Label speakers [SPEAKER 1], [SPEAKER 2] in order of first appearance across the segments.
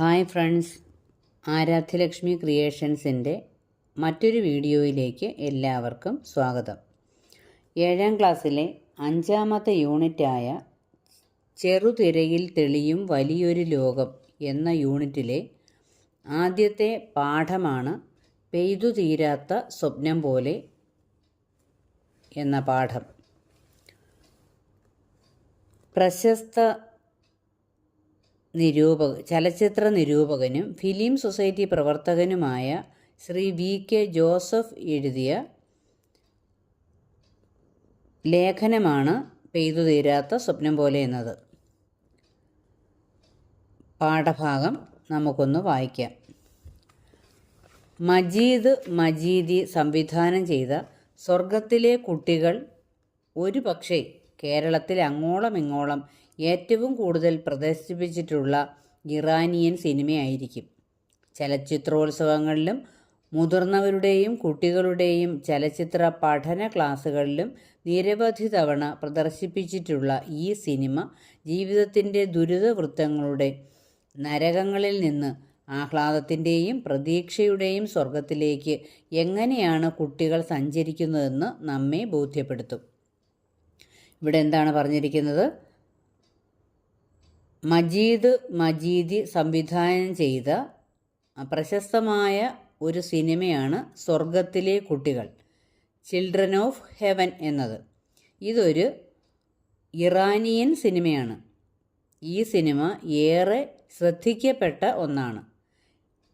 [SPEAKER 1] Hi friends. ആരാധ്യലക്ഷ്മി ക്രിയേഷൻസിന്റെ മറ്റൊരു വീഡിയോയിലേക്ക് എല്ലാവർക്കും സ്വാഗതം. ഏഴാം ക്ലാസ്സിലെ അഞ്ചാമത്തെ യൂണിറ്റായ ചെറുതിരയിൽ തെളിയും വലിയൊരു ലോകം എന്ന യൂണിറ്റിലെ ആദ്യത്തെ പാഠമാണ് പെയ്തു തീരാത്ത സ്വപ്നം പോലെ എന്ന പാഠം. പ്രശസ്ത നിരൂപക ചലച്ചിത്ര നിരൂപകനും ഫിലിം സൊസൈറ്റി പ്രവർത്തകനുമായ ശ്രീ വി കെ ജോസഫ് എഴുതിയ ലേഖനമാണ് പെയ്തു തീരാത്ത സ്വപ്നം പോലെ എന്നത്. പാഠഭാഗം നമുക്കൊന്ന് വായിക്കാം. മജീദ് മജീദി സംവിധാനം ചെയ്ത സ്വർഗത്തിലെ കുട്ടികൾ ഒരു പക്ഷേ കേരളത്തിൽ അങ്ങോളം ഇങ്ങോളം ഏറ്റവും കൂടുതൽ പ്രദർശിപ്പിച്ചിട്ടുള്ള ഇറാനിയൻ സിനിമയായിരിക്കും. ചലച്ചിത്രോത്സവങ്ങളിലും മുതിർന്നവരുടെയും കുട്ടികളുടെയും ചലച്ചിത്ര പഠന ക്ലാസ്സുകളിലും നിരവധി തവണ പ്രദർശിപ്പിച്ചിട്ടുള്ള ഈ സിനിമ ജീവിതത്തിന്റെ ദുരിതവൃത്തങ്ങളുടെ നരകങ്ങളിൽ നിന്ന് ആഹ്ലാദത്തിന്റെയും പ്രതീക്ഷയുടെയും സ്വർഗത്തിലേക്ക് എങ്ങനെയാണ് കുട്ടികൾ സഞ്ചരിക്കുന്നതെന്ന് നമ്മെ ബോധ്യപ്പെടുത്തും. ഇവിടെ എന്താണ് പറഞ്ഞിരിക്കുന്നത്? മജീദ് മജീദി സംവിധാനം ചെയ്ത പ്രശസ്തമായ ഒരു സിനിമയാണ് സ്വർഗത്തിലെ കുട്ടികൾ ചിൽഡ്രൻ ഓഫ് ഹെവൻ എന്നത്. ഇതൊരു ഇറാനിയൻ സിനിമയാണ്. ഈ സിനിമ ഏറെ ശ്രദ്ധിക്കപ്പെട്ട ഒന്നാണ്.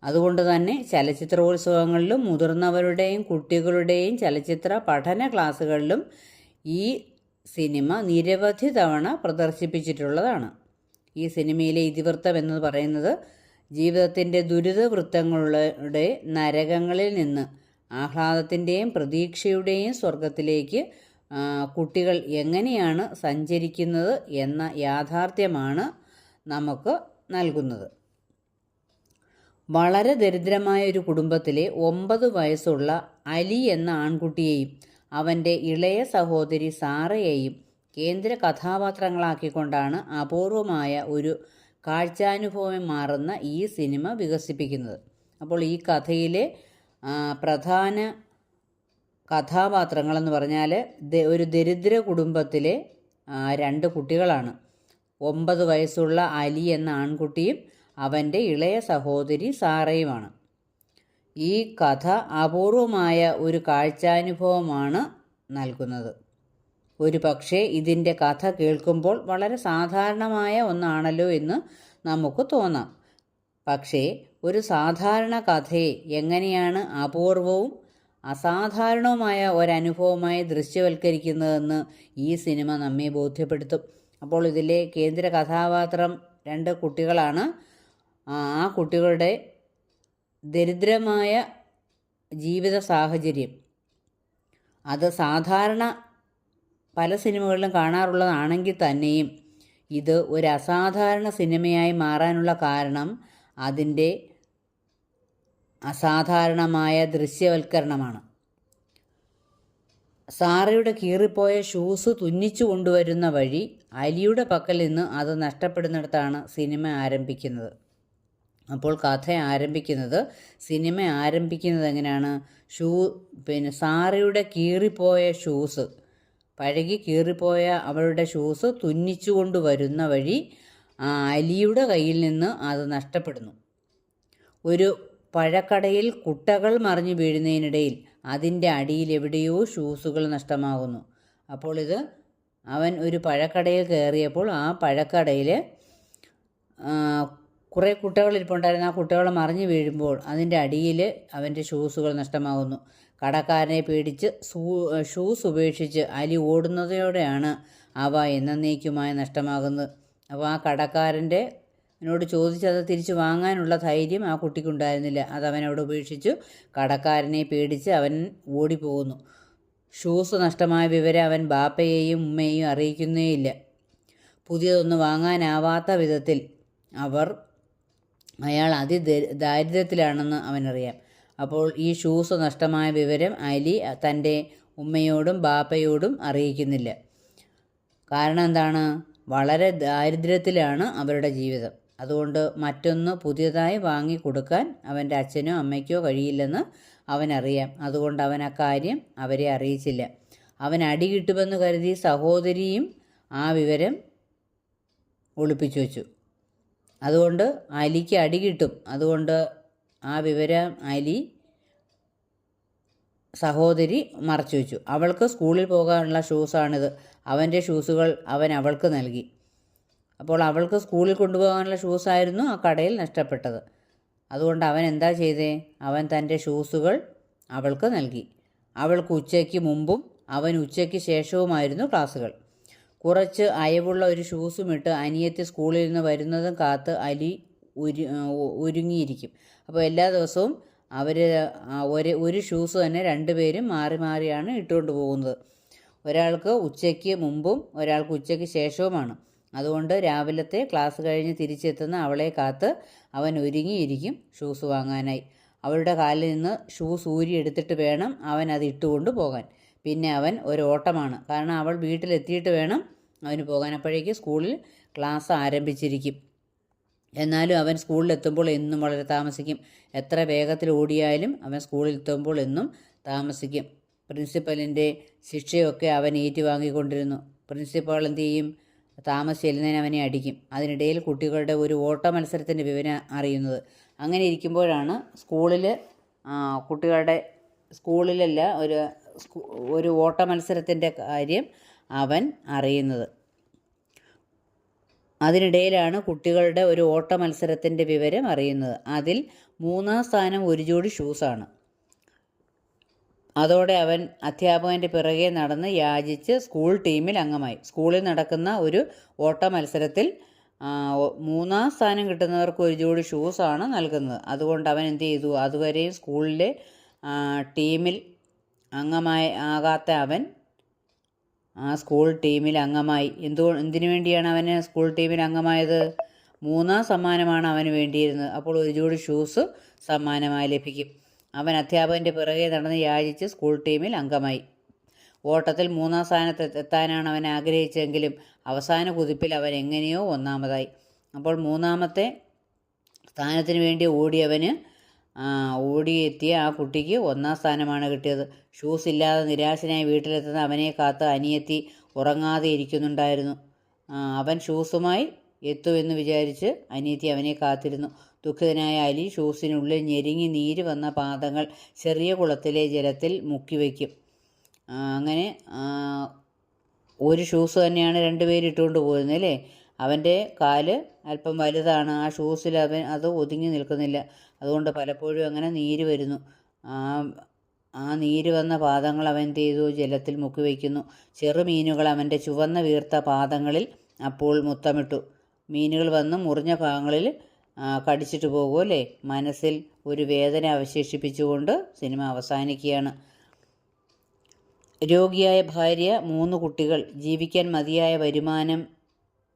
[SPEAKER 1] അതുകൊണ്ട് തന്നെ ചലച്ചിത്രോത്സവങ്ങളിലും മുതിർന്നവരുടെയും കുട്ടികളുടെയും ചലച്ചിത്ര പഠന ക്ലാസ്സുകളിലും ഈ സിനിമ നിരവധി തവണ പ്രദർശിപ്പിച്ചിട്ടുള്ളതാണ്. ഈ സിനിമയിലെ ഇതിവൃത്തം എന്ന് പറയുന്നത് ജീവിതത്തിന്റെ ദുരിതവൃത്തങ്ങളുടെ നരകങ്ങളിൽ നിന്ന് ആഹ്ലാദത്തിന്റെയും പ്രതീക്ഷയുടെയും സ്വർഗത്തിലേക്ക് കുട്ടികൾ എങ്ങനെയാണ് സഞ്ചരിക്കുന്നത് എന്ന യാഥാർത്ഥ്യമാണ് നമുക്ക് നൽകുന്നത്. വളരെ ദരിദ്രമായ ഒരു കുടുംബത്തിലെ ഒമ്പത് വയസ്സുള്ള അലി എന്ന ആൺകുട്ടിയെയും അവന്റെ ഇളയ സഹോദരി സാറയെയും കേന്ദ്ര കഥാപാത്രങ്ങളാക്കിക്കൊണ്ടാണ് അപൂർവമായ ഒരു കാഴ്ചാനുഭവം മാറുന്ന ഈ സിനിമ വികസിപ്പിക്കുന്നത്. അപ്പോൾ ഈ കഥയിലെ പ്രധാന കഥാപാത്രങ്ങളെന്ന് പറഞ്ഞാൽ ഒരു ദരിദ്ര കുടുംബത്തിലെ രണ്ട് കുട്ടികളാണ്. ഒമ്പത് വയസ്സുള്ള അലി എന്ന ആൺകുട്ടിയും അവന്റെ ഇളയ സഹോദരി സാറയുമാണ്. ഈ കഥ അപൂർവമായ ഒരു കാഴ്ചാനുഭവമാണ് നൽകുന്നത്. ഒരു പക്ഷേ ഇതിന്റെ കഥ കേൾക്കുമ്പോൾ വളരെ സാധാരണമായ ഒന്നാണല്ലോ എന്ന് നമുക്ക് തോന്നാം. പക്ഷേ ഒരു സാധാരണ കഥയെ എങ്ങനെയാണ് അപൂർവവും അസാധാരണവുമായ ഒരനുഭവമായി ദൃശ്യവൽക്കരിക്കുന്നതെന്ന് ഈ സിനിമ നമ്മെ ബോധ്യപ്പെടുത്തും. അപ്പോൾ ഇതിലെ കേന്ദ്ര കഥാപാത്രം രണ്ട് കുട്ടികളാണ്. ആ കുട്ടികളുടെ ദരിദ്രമായ ജീവിത സാഹചര്യം. അത് സാധാരണ പല സിനിമകളിലും കാണാറുള്ളതാണെങ്കിൽ തന്നെയും ഇത് ഒരു അസാധാരണ സിനിമയായി മാറാനുള്ള കാരണം അതിന്റെ അസാധാരണമായ ദൃശ്യവൽക്കരണമാണ്. സാറയുടെ കീറിപ്പോയ ഷൂസ് തുന്നിച്ചു കൊണ്ടുവരുന്ന വഴി അലിയുടെ പക്കൽ നിന്ന് അത് നഷ്ടപ്പെടുന്നിടത്താണ് സിനിമ ആരംഭിക്കുന്നത്. അപ്പോൾ കഥ ആരംഭിക്കുന്നത് സിനിമ ആരംഭിക്കുന്നത് എങ്ങനെയാണ്? ഷൂ പിന്നെ സാറയുടെ കീറിപ്പോയ ഷൂസ് പഴകി കീറിപ്പോയ അവളുടെ ഷൂസ് തുന്നിച്ചു കൊണ്ടുവരുന്ന വഴി അലിയുടെ കയ്യിൽ നിന്ന് അത് നഷ്ടപ്പെടുന്നു. ഒരു പഴക്കടയിൽ കുട്ടകൾ മറിഞ്ഞു വീഴുന്നതിനിടയിൽ അതിന്റെ അടിയിൽ എവിടെയോ ഷൂസുകൾ നഷ്ടമാകുന്നു. അപ്പോൾ ഇത് അവൻ ഒരു പഴക്കടയിൽ കയറിയപ്പോൾ ആ പഴക്കടയിൽ കുറേ കുട്ടകൾ ഇരിപ്പുണ്ടായിരുന്നു. ആ കുട്ടികൾ മറിഞ്ഞു വീഴുമ്പോൾ അതിന്റെ അടിയിൽ അവന്റെ ഷൂസുകൾ നഷ്ടമാകുന്നു. കടക്കാരനെ പേടിച്ച് ഷൂസ് ഉപേക്ഷിച്ച് അലി ഓടുന്നതോടെയാണ് അവ എന്നേക്കുമായി നഷ്ടമാകുന്നത്. അപ്പോൾ ആ കടക്കാരന്റെ എന്നോട് ചോദിച്ചത് തിരിച്ചു വാങ്ങാനുള്ള ധൈര്യം ആ കുട്ടിക്കുണ്ടായിരുന്നില്ല. അത് അവനോട് ഉപേക്ഷിച്ചു. കടക്കാരനെ പേടിച്ച് അവൻ ഓടിപ്പോകുന്നു. ഷൂസ് നഷ്ടമായ വിവരം അവൻ ബാപ്പയെയും ഉമ്മയെയും അറിയിക്കുന്നേയില്ല. പുതിയതൊന്നും വാങ്ങാനാവാത്ത വിധത്തിൽ അവർ അയാൾ അതി ദാരിദ്ര്യത്തിലാണെന്ന് അവനറിയാം. അപ്പോൾ ഈ ഷൂസ് നഷ്ടമായ വിവരം അലി തന്റെ ഉമ്മയോടും ബാപ്പയോടും അറിയിക്കുന്നില്ല. കാരണം എന്താണ്? വളരെ ദാരിദ്ര്യത്തിലാണ് അവരുടെ ജീവിതം. അതുകൊണ്ട് മറ്റൊന്ന് പുതിയതായി വാങ്ങി കൊടുക്കാൻ അവന്റെ അച്ഛനോ അമ്മയ്ക്കോ കഴിയില്ലെന്ന് അവനറിയാം. അതുകൊണ്ട് അവൻ അക്കാര്യം അവരെ അറിയിച്ചില്ല. അവൻ അടി കിട്ടുമെന്ന് കരുതി സഹോദരിയും ആ വിവരം ഒളിപ്പിച്ചു വെച്ചു അതുകൊണ്ട് അലിക്ക് അടി കിട്ടും. അതുകൊണ്ട് ആ വിവരം അലി സഹോദരി മറച്ചു വെച്ചു. അവൾക്ക് സ്കൂളിൽ പോകാനുള്ള ഷൂസാണിത്. അവന്റെ ഷൂസുകൾ അവൻ അവൾക്ക് നൽകി. അപ്പോൾ അവൾക്ക് സ്കൂളിൽ കൊണ്ടുപോകാനുള്ള ഷൂസായിരുന്നു ആ കടയിൽ നഷ്ടപ്പെട്ടത്. അതുകൊണ്ട് അവൻ എന്താ ചെയ്തേ? അവൻ തന്റെ ഷൂസുകൾ അവൾക്ക് നൽകി. അവൾക്ക് ഉച്ചയ്ക്ക് മുമ്പും അവൻ ഉച്ചയ്ക്ക് ശേഷവുമായിരുന്നു ക്ലാസ്സുകൾ. കുറച്ച് അയവുള്ള ഒരു ഷൂസുമിട്ട് അനിയത്തി സ്കൂളിൽ നിന്ന് വരുന്നതും കാത്ത് അലി ഉരു ഒരുങ്ങിയിരിക്കും. അപ്പോൾ എല്ലാ ദിവസവും അവർ ഒരു ഒരു ഷൂസ് തന്നെ രണ്ടുപേരും മാറി മാറിയാണ് ഇട്ടുകൊണ്ട് പോകുന്നത്. ഒരാൾക്ക് ഉച്ചയ്ക്ക് മുമ്പും ഒരാൾക്ക് ഉച്ചയ്ക്ക് ശേഷവുമാണ്. അതുകൊണ്ട് രാവിലത്തെ ക്ലാസ് കഴിഞ്ഞ് തിരിച്ചെത്തുന്ന അവളെ കാത്ത് അവൻ ഒരുങ്ങിയിരിക്കും ഷൂസ് വാങ്ങാനായി. അവളുടെ കാലിൽ നിന്ന് ഷൂസ് ഊരി എടുത്തിട്ട് വേണം അവൻ അത് ഇട്ടുകൊണ്ട് പോകാൻ. പിന്നെ അവൻ ഒരു ഓട്ടമാണ് കാരണം അവൾ വീട്ടിലെത്തിയിട്ട് വേണം അവന് പോകാൻ. അപ്പോഴേക്ക് സ്കൂളിൽ ക്ലാസ് ആരംഭിച്ചിരിക്കും. എന്നാലും അവൻ സ്കൂളിലെത്തുമ്പോൾ എന്നും വളരെ താമസിക്കും. എത്ര വേഗത്തിൽ ഓടിയാലും അവൻ സ്കൂളിൽ എത്തുമ്പോൾ എന്നും താമസിക്കും. പ്രിൻസിപ്പലിന്റെ ശിക്ഷയൊക്കെ അവൻ ഏറ്റുവാങ്ങിക്കൊണ്ടിരുന്നു. പ്രിൻസിപ്പാൾ എന്ത് ചെയ്യും? താമസിച്ചിരുന്നതിന് അവനെ അടിക്കും. അതിനിടയിൽ കുട്ടികളുടെ ഒരു ഓട്ട മത്സരത്തിന്റെ വിവരം അറിയുന്നത്. അങ്ങനെ ഇരിക്കുമ്പോഴാണ് സ്കൂളിൽ കുട്ടികളുടെ സ്കൂളിലല്ല ഒരു ഒരു ഓട്ട മത്സരത്തിന്റെ കാര്യം അവൻ അറിയുന്നത്. അതിനിടയിലാണ് കുട്ടികളുടെ ഒരു ഓട്ട മത്സരത്തിന്റെ വിവരം അറിയുന്നത്. അതിൽ മൂന്നാം സ്ഥാനം ഒരു ജോഡി ഷൂസാണ്. അതോടെ അവൻ അധ്യാപകന്റെ പിറകെ നടന്ന് യാചിച്ച് സ്കൂൾ ടീമിൽ അംഗമായി. സ്കൂളിൽ നടക്കുന്ന ഒരു ഓട്ട മത്സരത്തിൽ മൂന്നാം സ്ഥാനം കിട്ടുന്നവർക്ക് ഒരു ജോഡി ഷൂസാണ് നൽകുന്നത്. അതുകൊണ്ട് അവൻ എന്ത് ചെയ്തു? അതുവരെയും സ്കൂളിലെ ടീമിൽ അംഗമായി ആകാത്ത അവൻ ആ സ്കൂൾ ടീമിൽ അംഗമായി. എന്തു എന്തിനു വേണ്ടിയാണ് അവന് സ്കൂൾ ടീമിൽ അംഗമായത്? മൂന്നാം സമ്മാനമാണ് അവന് വേണ്ടിയിരുന്നത്. അപ്പോൾ ഒരു ജോഡി ഷൂസ് സമ്മാനമായി ലഭിക്കും. അവൻ അധ്യാപകന്റെ പിറകെ നടന്ന് യാചിച്ച് സ്കൂൾ ടീമിൽ അംഗമായി. ഓട്ടത്തിൽ മൂന്നാം സ്ഥാനത്ത് എത്താനാണ് അവൻ ആഗ്രഹിച്ചെങ്കിലും അവസാന കുതിപ്പിൽ അവൻ എങ്ങനെയോ ഒന്നാമതായി. അപ്പോൾ മൂന്നാമത്തെ സ്ഥാനത്തിന് വേണ്ടി ഓടിയവന് ഓടിയെത്തിയ ആ കുട്ടിക്ക് ഒന്നാം സ്ഥാനമാണ് കിട്ടിയത്. ഷൂസ് ഇല്ലാതെ നിരാശനായി വീട്ടിലെത്തുന്ന അവനെ കാത്ത് അനിയത്തി ഉറങ്ങാതെ ഇരിക്കുന്നുണ്ടായിരുന്നു. അവൻ ഷൂസുമായി എത്തുമെന്ന് വിചാരിച്ച് അനിയത്തി അവനെ കാത്തിരുന്നു. ദുഃഖിതനായ അലി ഷൂസിനുള്ളിൽ ഞെരുങ്ങി നീര് വന്ന പാദങ്ങൾ ചെറിയ കുളത്തിലെ ജലത്തിൽ മുക്കി വയ്ക്കും. അങ്ങനെ ഒരു ഷൂസ് തന്നെയാണ് രണ്ടുപേരും ഇട്ടുകൊണ്ട് പോയിരുന്നത് അല്ലേ? അവന്റെ കാൽ അല്പം വലുതാണ്. ആ ഷൂസിൽ അവൻ അത് ഒതുങ്ങി നിൽക്കുന്നില്ല. അതുകൊണ്ട് പലപ്പോഴും അങ്ങനെ നീര് വരുന്നു. ആ ആ നീര് വന്ന പാദങ്ങൾ അവൻ ചെയ്തു? ജലത്തിൽ മുക്കി വയ്ക്കുന്നു ചെറുമീനുകൾ അവന്റെ ചുവന്ന വീർത്ത പാദങ്ങളിൽ അപ്പോൾ മുത്തമിട്ടു. മീനുകൾ വന്ന് മുറിഞ്ഞ ഭാഗങ്ങളിൽ കടിച്ചിട്ട് പോകും അല്ലേ? മനസ്സിൽ ഒരു വേദന അവശേഷിപ്പിച്ചുകൊണ്ട് സിനിമ അവസാനിക്കുകയാണ്. രോഗിയായ ഭാര്യ മൂന്ന് കുട്ടികൾ. ജീവിക്കാൻ മതിയായ വരുമാനം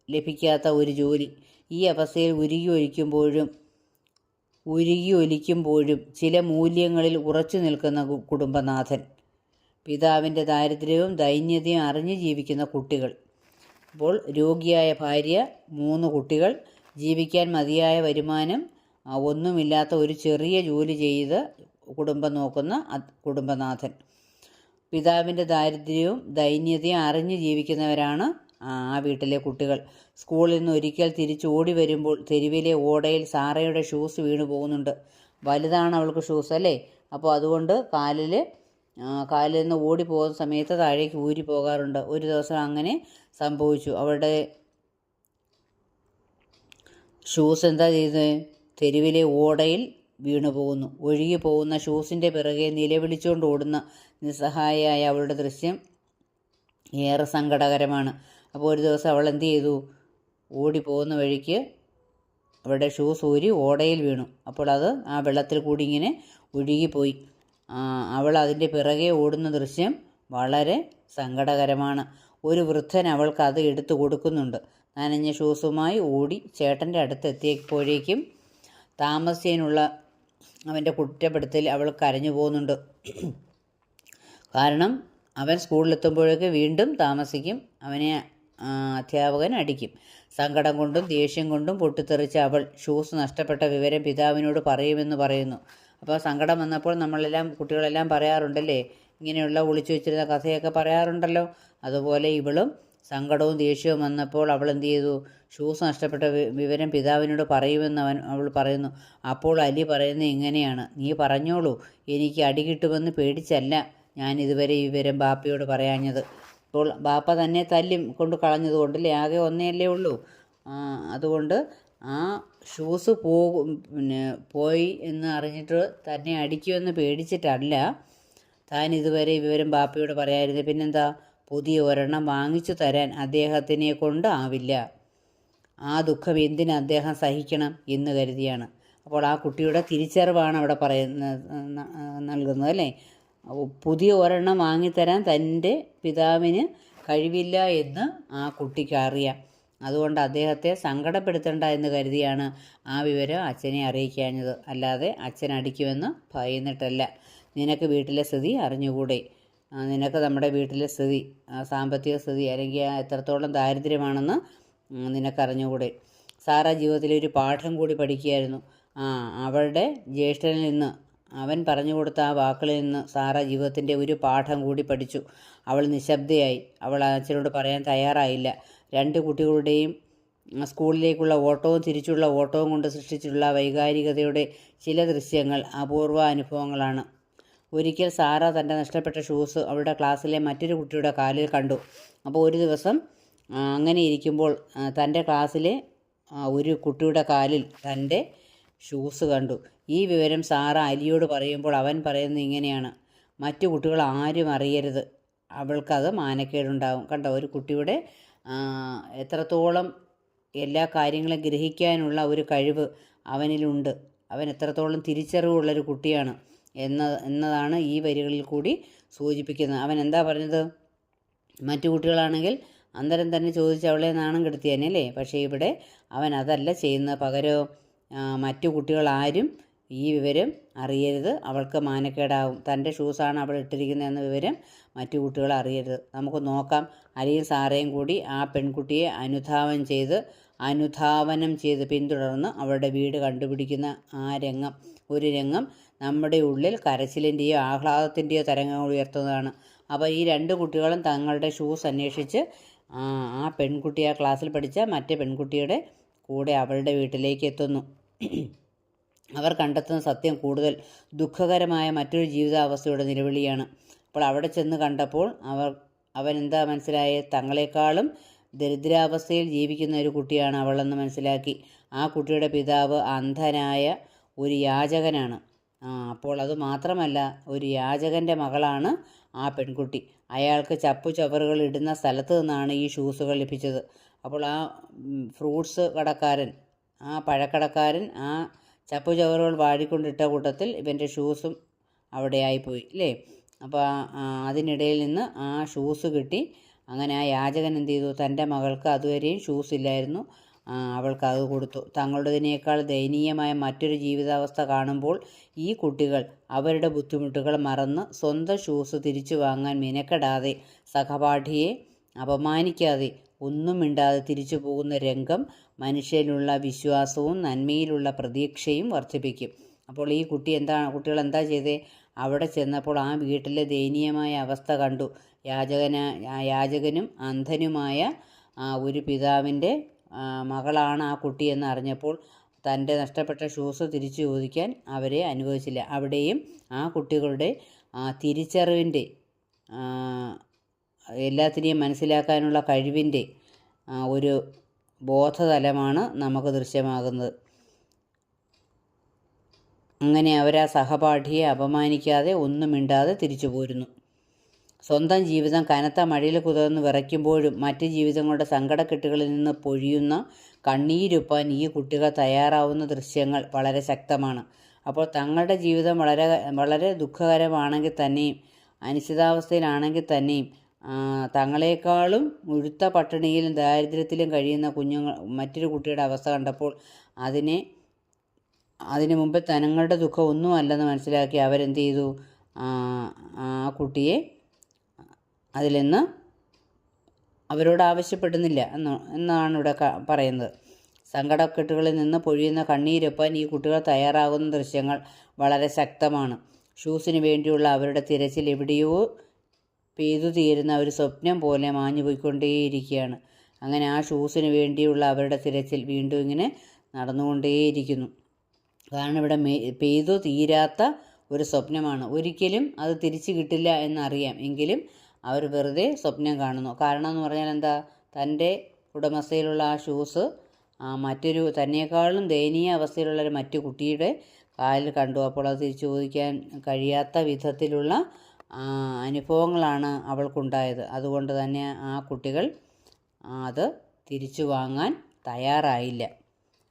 [SPEAKER 1] ലഭിക്കാത്ത ഒരു ജോലി. ഈ അവസ്ഥയിൽ ഉരുകി ഒലിക്കുമ്പോഴും ഉരുകി ഒലിക്കുമ്പോഴും ചില മൂല്യങ്ങളിൽ ഉറച്ചു നിൽക്കുന്ന കുടുംബനാഥൻ. പിതാവിന്റെ ദാരിദ്ര്യവും ദൈന്യതയും അറിഞ്ഞ് ജീവിക്കുന്ന കുട്ടികൾ. അപ്പോൾ രോഗിയായ ഭാര്യ മൂന്ന് കുട്ടികൾ. ജീവിക്കാൻ മതിയായ വരുമാനം ഒന്നുമില്ലാത്ത ഒരു ചെറിയ ജോലി ചെയ്ത് കുടുംബം നോക്കുന്ന കുടുംബനാഥൻ. പിതാവിന്റെ ദാരിദ്ര്യവും ദൈന്യതയും അറിഞ്ഞ് ജീവിക്കുന്നവരാണ് ആ വീട്ടിലെ കുട്ടികൾ. സ്കൂളിൽ നിന്ന് ഒരിക്കൽ തിരിച്ച് ഓടി വരുമ്പോൾ തെരുവിലെ ഓടയിൽ സാറയുടെ ഷൂസ് വീണു പോകുന്നുണ്ട്. വലുതാണ് അവൾക്ക് ഷൂസ് അല്ലേ? അപ്പോൾ അതുകൊണ്ട് കാലിൽ കാലിൽ നിന്ന് ഓടി പോകുന്ന സമയത്ത് താഴേക്ക് ഊരി പോകാറുണ്ട്. ഒരു ദിവസം അങ്ങനെ സംഭവിച്ചു. അവളുടെ ഷൂസ് എന്താ ചെയ്തത്? തെരുവിലെ ഓടയിൽ വീണു പോകുന്നു. ഒഴുകി പോകുന്ന ഷൂസിന്റെ പിറകെ നിലവിളിച്ചുകൊണ്ട് ഓടുന്ന നിസ്സഹായയായ അവളുടെ ദൃശ്യം ഏറെ സങ്കടകരമാണ്. അപ്പോൾ ഒരു ദിവസം അവൾ എന്ത് ചെയ്തു? ഓടി പോകുന്ന വഴിക്ക് അവളുടെ ഷൂ ഊരി ഓടയിൽ വീണു. അപ്പോൾ അത് ആ വെള്ളത്തിൽ കൂടി ഇങ്ങനെ ഒഴുകിപ്പോയി. അവൾ അതിന്റെ പിറകെ ഓടുന്ന ദൃശ്യം വളരെ സങ്കടകരമാണ്. ഒരു വൃദ്ധൻ അവൾക്ക് അത് എടുത്തു കൊടുക്കുന്നുണ്ട്. നനഞ്ഞ ഷൂസുമായി ഓടി ചേട്ടന്റെ അടുത്ത് എത്തിയപ്പോഴേക്കും താമസിച്ചതിനുള്ള അവന്റെ കുറ്റപ്പെടുത്തൽ അവൾ കരഞ്ഞു പോകുന്നുണ്ട്. കാരണം അവൻ സ്കൂളിലെത്തുമ്പോഴേക്ക് വീണ്ടും താമസിക്കും. അവനെ അധ്യാപകൻ അടിക്കും സങ്കടം കൊണ്ടും ദേഷ്യം കൊണ്ടും പൊട്ടിത്തെറിച്ച അവൾ ഷൂസ് നഷ്ടപ്പെട്ട വിവരം പിതാവിനോട് പറയുമെന്ന് പറയുന്നു. അപ്പോൾ സങ്കടം വന്നപ്പോൾ നമ്മളെല്ലാം കുട്ടികളെല്ലാം പറയാറുണ്ടല്ലേ? ഇങ്ങനെയുള്ള ഒളിച്ചു വെച്ചിരുന്ന കഥയൊക്കെ പറയാറുണ്ടല്ലോ. അതുപോലെ ഇവളും സങ്കടവും ദേഷ്യവും വന്നപ്പോൾ അവൾ എന്ത് ചെയ്തു? ഷൂസ് നഷ്ടപ്പെട്ട വിവരം പിതാവിനോട് പറയുമെന്ന് അവൻ അവൾ പറയുന്നു. അപ്പോൾ അലി പറയുന്നത് ഇങ്ങനെയാണ്. നീ പറഞ്ഞോളൂ. എനിക്ക് അടി കിട്ടുമെന്ന് പേടിച്ചല്ല. ഞാൻ ഇതുവരെ ഈ വിവരം ബാപ്പയോട് പറയാഞ്ഞത്. ഇപ്പോൾ ബാപ്പ തന്നെ തല്ലി കൊണ്ട് കളഞ്ഞതുകൊണ്ടല്ലേ ആകെ ഒന്നേയല്ലേ ഉള്ളൂ. അതുകൊണ്ട് ആ ഷൂസ് പോകും പിന്നെ പോയി എന്ന് അറിഞ്ഞിട്ട് തന്നെ അടിക്കുമെന്ന് പേടിച്ചിട്ടല്ല. താൻ ഇതുവരെ വിവരം ബാപ്പയോട് പറയായിരുന്നു പിന്നെന്താ? പുതിയ ഒരെണ്ണം വാങ്ങിച്ചു തരാൻ അദ്ദേഹത്തിനെ കൊണ്ട് ആവില്ല ആ ദുഃഖം എന്തിന് അദ്ദേഹം സഹിക്കണം എന്ന് കരുതിയാണ്. അപ്പോൾ ആ കുട്ടിയുടെ തിരിച്ചറിവാണ് അവിടെ പറയുന്നത് നൽകുന്നത് അല്ലേ? അപ്പോൾ പുതിയ ഒരെണ്ണം വാങ്ങിത്തരാൻ തന്റെ പിതാവിന് കഴിവില്ല എന്ന് ആ കുട്ടിക്ക് അറിയാം. അതുകൊണ്ട് അദ്ദേഹത്തെ സങ്കടപ്പെടുത്തണ്ട എന്ന് കരുതിയാണ് ആ വിവരം അച്ഛനെ അറിയിക്കാഞ്ഞത്. അല്ലാതെ അച്ഛൻ അടിക്കുമെന്ന് ഭയന്നിട്ടല്ല. നിനക്ക് വീട്ടിലെ സ്ഥിതി അറിഞ്ഞുകൂടെ? നിനക്ക് നമ്മുടെ വീട്ടിലെ സ്ഥിതി സാമ്പത്തിക സ്ഥിതി അല്ലെങ്കിൽ എത്രത്തോളം ദാരിദ്ര്യമാണെന്ന് നിനക്കറിഞ്ഞുകൂടെ? സാറാ ജീവിതത്തിലെ ഒരു പാഠം കൂടി പഠിക്കുകയായിരുന്നു. ആ അവളുടെ ജ്യേഷ്ഠനിൽ നിന്ന് അവൻ പറഞ്ഞു കൊടുത്ത ആ വാക്കുകളിൽ നിന്ന് സാറ ജീവിതത്തിന്റെ ഒരു പാഠം കൂടി പഠിച്ചു. അവൾ നിശബ്ദയായി. അവൾ അച്ഛനോട് പറയാൻ തയ്യാറായില്ല. രണ്ട് കുട്ടികളുടെയും സ്കൂളിലേക്കുള്ള ഓട്ടവും തിരിച്ചുള്ള ഓട്ടവും കൊണ്ട് സൃഷ്ടിച്ചിട്ടുള്ള വൈകാരികതയുടെ ചില ദൃശ്യങ്ങൾ അപൂർവ അനുഭവങ്ങളാണ്. ഒരിക്കൽ സാറ തന്റെ നഷ്ടപ്പെട്ട ഷൂസ് അവളുടെ ക്ലാസ്സിലെ മറ്റൊരു കുട്ടിയുടെ കാലിൽ കണ്ടു. അപ്പോൾ ഒരു ദിവസം അങ്ങനെ ഇരിക്കുമ്പോൾ തന്റെ ക്ലാസ്സിലെ ഒരു കുട്ടിയുടെ കാലിൽ തന്റെ ഷൂസ് കണ്ടു. ഈ വിവരം സാറ അലിയോട് പറയുമ്പോൾ അവൻ പറയുന്നത് ഇങ്ങനെയാണ്. മറ്റു കുട്ടികൾ ആരും അറിയരുത്. അവൾക്കത് മാനക്കേടുണ്ടാകും. കണ്ടോ ഒരു കുട്ടിയുടെ എത്രത്തോളം എല്ലാ കാര്യങ്ങളും ഗ്രഹിക്കാനുള്ള ഒരു കഴിവ് അവനിലുണ്ട്. അവൻ എത്രത്തോളം തിരിച്ചറിവുള്ളൊരു കുട്ടിയാണ് എന്ന എന്നതാണ് ഈ വരികളിൽ കൂടി സൂചിപ്പിക്കുന്നത്. അവൻ എന്താ പറഞ്ഞത്? മറ്റു കുട്ടികളാണെങ്കിൽ അന്നേരം തന്നെ ചോദിച്ച് അവളെ നാണം കെടുത്തിയേനെ അല്ലേ? പക്ഷേ ഇവിടെ അവൻ അതല്ല ചെയ്യുന്നത്. പകരം മറ്റു കുട്ടികളാരും ഈ വിവരം അറിയരുത്. അവൾക്ക് മാനക്കേടാവും. തന്റെ ഷൂസാണ് അവൾ ഇട്ടിരിക്കുന്നത് എന്ന വിവരം മറ്റു കുട്ടികൾ അറിയരുത്. നമുക്ക് നോക്കാം. അലിയും സാറേയും കൂടി ആ പെൺകുട്ടിയെ അനുധാവനം ചെയ്ത് അനുധാവനം ചെയ്ത് പിന്തുടർന്ന് അവളുടെ വീട് കണ്ടുപിടിക്കുന്ന ആ രംഗം ഒരു രംഗം നമ്മുടെ ഉള്ളിൽ കരച്ചിലിന്റെയോ ആഹ്ലാദത്തിന്റെയോ തരംഗങ്ങൾ ഉയർത്തുന്നതാണ്. അപ്പോൾ ഈ രണ്ട് കുട്ടികളും തങ്ങളുടെ ഷൂസ് അന്വേഷിച്ച് ആ പെൺകുട്ടി ആ ക്ലാസ്സിൽ പഠിച്ച മറ്റേ പെൺകുട്ടിയുടെ കൂടെ അവളുടെ വീട്ടിലേക്ക് എത്തുന്നു. അവർ കണ്ടെത്തുന്ന സത്യം കൂടുതൽ ദുഃഖകരമായ മറ്റൊരു ജീവിതാവസ്ഥയുടെ നിലവിളിയാണ്. അപ്പോൾ അവിടെ ചെന്ന് കണ്ടപ്പോൾ അവർ അവൻ എന്താ മനസ്സിലായത് തങ്ങളെക്കാളും ദരിദ്രാവസ്ഥയിൽ ജീവിക്കുന്ന ഒരു കുട്ടിയാണ് അവളെന്ന് മനസ്സിലാക്കി. ആ കുട്ടിയുടെ പിതാവ് അന്ധനായ ഒരു യാചകനാണ്. അപ്പോൾ അത് മാത്രമല്ല ഒരു യാചകന്റെ മകളാണ് ആ പെൺകുട്ടി. അയാൾക്ക് ചപ്പു ചവറുകൾ ഇടുന്ന സ്ഥലത്ത് നിന്നാണ് ഈ ഷൂസുകൾ ലഭിച്ചത്. അപ്പോൾ ആ ഫ്രൂട്ട്സ് കടക്കാരൻ ആ പഴക്കടക്കാരൻ ആ ചപ്പു ചവറുകൾ വാടിക്കൊണ്ടിട്ട കൂട്ടത്തിൽ ഇവന്റെ ഷൂസും അവിടെ ആയിപ്പോയി അല്ലേ അപ്പോൾ അതിനിടയിൽ നിന്ന് ആ ഷൂസ് കിട്ടി. അങ്ങനെ ആ യാചകൻ എന്ത് ചെയ്തു? തന്റെ മകൾക്ക് അതുവരെയും ഷൂസ് ഇല്ലായിരുന്നു അവൾക്ക് അത് കൊടുത്തു. തങ്ങളുടേതിനേക്കാൾ ദയനീയമായ മറ്റൊരു ജീവിതാവസ്ഥ കാണുമ്പോൾ ഈ കുട്ടികൾ അവരുടെ ബുദ്ധിമുട്ടുകൾ മറന്ന് സ്വന്തം ഷൂസ് തിരിച്ചു വാങ്ങാൻ മിനക്കെടാതെ സഹപാഠിയെ അപമാനിക്കാതെ ഒന്നും മിണ്ടാതെ തിരിച്ചു പോകുന്ന രംഗം മനുഷ്യനിലുള്ള വിശ്വാസവും നന്മയിലുള്ള പ്രതീക്ഷയും വർദ്ധിപ്പിക്കും. അപ്പോൾ ഈ കുട്ടി എന്താണ് കുട്ടികൾ എന്താ ചെയ്തേ? അവിടെ ചെന്നപ്പോൾ ആ വീട്ടിലെ ദയനീയമായ അവസ്ഥ കണ്ടു. യാചകന യാചകനും അന്ധനുമായ ഒരു പിതാവിന്റെ മകളാണ് ആ കുട്ടി എന്ന് അറിഞ്ഞപ്പോൾ തന്റെ നഷ്ടപ്പെട്ട ഷൂസ് തിരിച്ചു ചോദിക്കാൻ അവരെ അനുവദിച്ചില്ല. അവിടെയും ആ കുട്ടികളുടെ തിരിച്ചറിവിന്റെ എല്ലാത്തിനെയും മനസ്സിലാക്കാനുള്ള കഴിവിന്റെ ഒരു ബോധതലമാണ് നമുക്ക് ദൃശ്യമാകുന്നത്. അങ്ങനെ അവർ ആ സഹപാഠിയെ അപമാനിക്കാതെ ഒന്നും മിണ്ടാതെ തിരിച്ചു പോരുന്നു. സ്വന്തം ജീവിതം കനത്ത മഴയിൽ കുതിർന്ന് വിറയ്ക്കുമ്പോഴും മറ്റ് ജീവിതങ്ങളുടെ സങ്കടക്കെട്ടുകളിൽ നിന്ന് പൊഴിയുന്ന കണ്ണീരൊപ്പാൻ ഈ കുട്ടികൾ തയ്യാറാവുന്ന ദൃശ്യങ്ങൾ വളരെ ശക്തമാണ്. അപ്പോൾ തങ്ങളുടെ ജീവിതം വളരെ വളരെ ദുഃഖകരമാണെങ്കിൽ തന്നെയും അനിശ്ചിതാവസ്ഥയിലാണെങ്കിൽ തന്നെയും തങ്ങളെക്കാളും മുഴുത്ത പട്ടിണിയിലും ദാരിദ്ര്യത്തിലും കഴിയുന്ന കുഞ്ഞുങ്ങൾ മറ്റൊരു കുട്ടിയുടെ അവസ്ഥ കണ്ടപ്പോൾ അതിനെ അതിനു മുമ്പ് തനങ്ങളുടെ ദുഃഖം ഒന്നുമല്ലെന്ന് മനസ്സിലാക്കി അവരെന്ത് ചെയ്തു? ആ കുട്ടിയെ അതിൽ നിന്ന് അവരോട് ആവശ്യപ്പെടുന്നില്ല എന്ന് എന്നാണ് ഇവിടെ പറയുന്നത്. സങ്കടക്കെട്ടുകളിൽ നിന്ന് പൊഴിയുന്ന കണ്ണീരൊപ്പാൻ ഈ കുട്ടികൾ തയ്യാറാകുന്ന ദൃശ്യങ്ങൾ വളരെ ശക്തമാണ്. ഷൂസിന് വേണ്ടിയുള്ള അവരുടെ തിരച്ചിൽ എവിടെയോ പെയ്തു തീരുന്ന ഒരു സ്വപ്നം പോലെ മാഞ്ഞു പോയിക്കൊണ്ടേയിരിക്കുകയാണ് അങ്ങനെ ആ ഷൂസിന് വേണ്ടിയുള്ള അവരുടെ തിരച്ചിൽ വീണ്ടും ഇങ്ങനെ നടന്നുകൊണ്ടേയിരിക്കുന്നു. കാരണം ഇവിടെ പെയ്തു തീരാത്ത ഒരു സ്വപ്നമാണ്. ഒരിക്കലും അത് തിരിച്ചു കിട്ടില്ല എന്നറിയാം. എങ്കിലും അവർ വെറുതെ സ്വപ്നം കാണുന്നു. കാരണം എന്ന് പറഞ്ഞാൽ എന്താ? തന്റെ ഉടമസ്ഥയിലുള്ള ആ ഷൂസ് മറ്റൊരു തന്നെക്കാളും ദയനീയ അവസ്ഥയിലുള്ള ഒരു മറ്റു കുട്ടിയുടെ കാലിൽ കണ്ടു. അപ്പോൾ അത് തിരിച്ചു ചോദിക്കാൻ കഴിയാത്ത വിധത്തിലുള്ള അനുഭവങ്ങളാണ് അവൾക്കുണ്ടായത്. അതുകൊണ്ട് തന്നെ ആ കുട്ടികൾ അത് തിരിച്ചു വാങ്ങാൻ തയ്യാറായില്ല.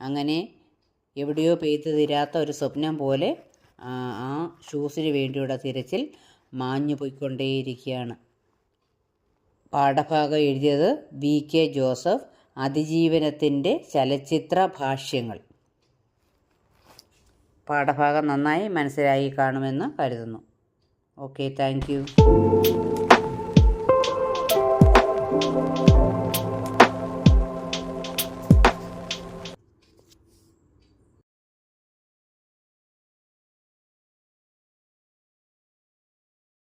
[SPEAKER 1] അങ്ങനെ എവിടെയോ പെയ്തു തീരാത്ത ഒരു സ്വപ്നം പോലെ ആ ഷൂസിന് വേണ്ടിയുള്ള തിരച്ചിൽ മാഞ്ഞു പോയിക്കൊണ്ടേയിരിക്കുകയാണ്. പാഠഭാഗം എഴുതിയത് വി. കെ. ജോസഫ് അതിജീവനത്തിന്റെ ചലച്ചിത്ര ഭാഷ്യങ്ങൾ. പാഠഭാഗം നന്നായി മനസ്സിലായി കാണുമെന്ന് കരുതുന്നു. Okay thank you